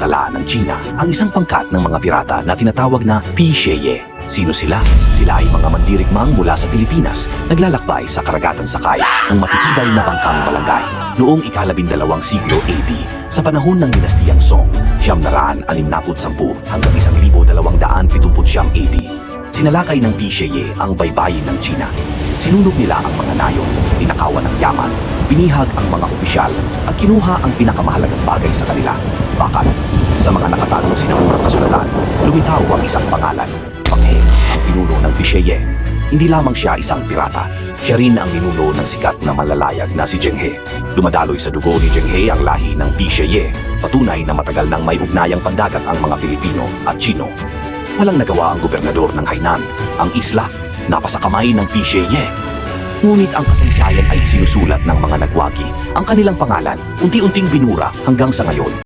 tala ng China ang isang pangkat ng mga pirata na tinatawag na Pisheye. Sino sila? Sila ay mga mandirigmang mula sa Pilipinas, naglalakbay sa karagatan sakay ng matitibay na bangkang balangay. Noong ikalabindalawang siglo AD, sa panahon ng dinastiyang Song, siyam na raan anim naput sampu hanggang isang libo dalawang daan pitumput siyam AD. Sinalakay ng Pisheye ang baybayin ng China. Sinunog nila ang mga nayon, ninakawan ng yaman, binihag ang mga opisyal at kinuha ang pinakamahalagang bagay sa kanila, bakal. Sa mga nakatagong sinamurang kasulatan, lumitaw ang isang pangalan, Panghe, ang pinuno ng Pisheye. Hindi lamang siya isang pirata, siya rin ang ninuno ng sikat na malalayag na si Zhenghe. Dumadaloy sa dugo ni Zhenghe ang lahi ng Pisheye, patunay na matagal nang may ugnayang pandagat ang mga Pilipino at Chino. Walang nagawa ang gobernador ng Hainan, ang isla, napasakamay ng Pisheye. Ngunit ang kasaysayan ay sinusulat ng mga nagwagi. Ang kanilang pangalan, unti-unting binura hanggang sa ngayon.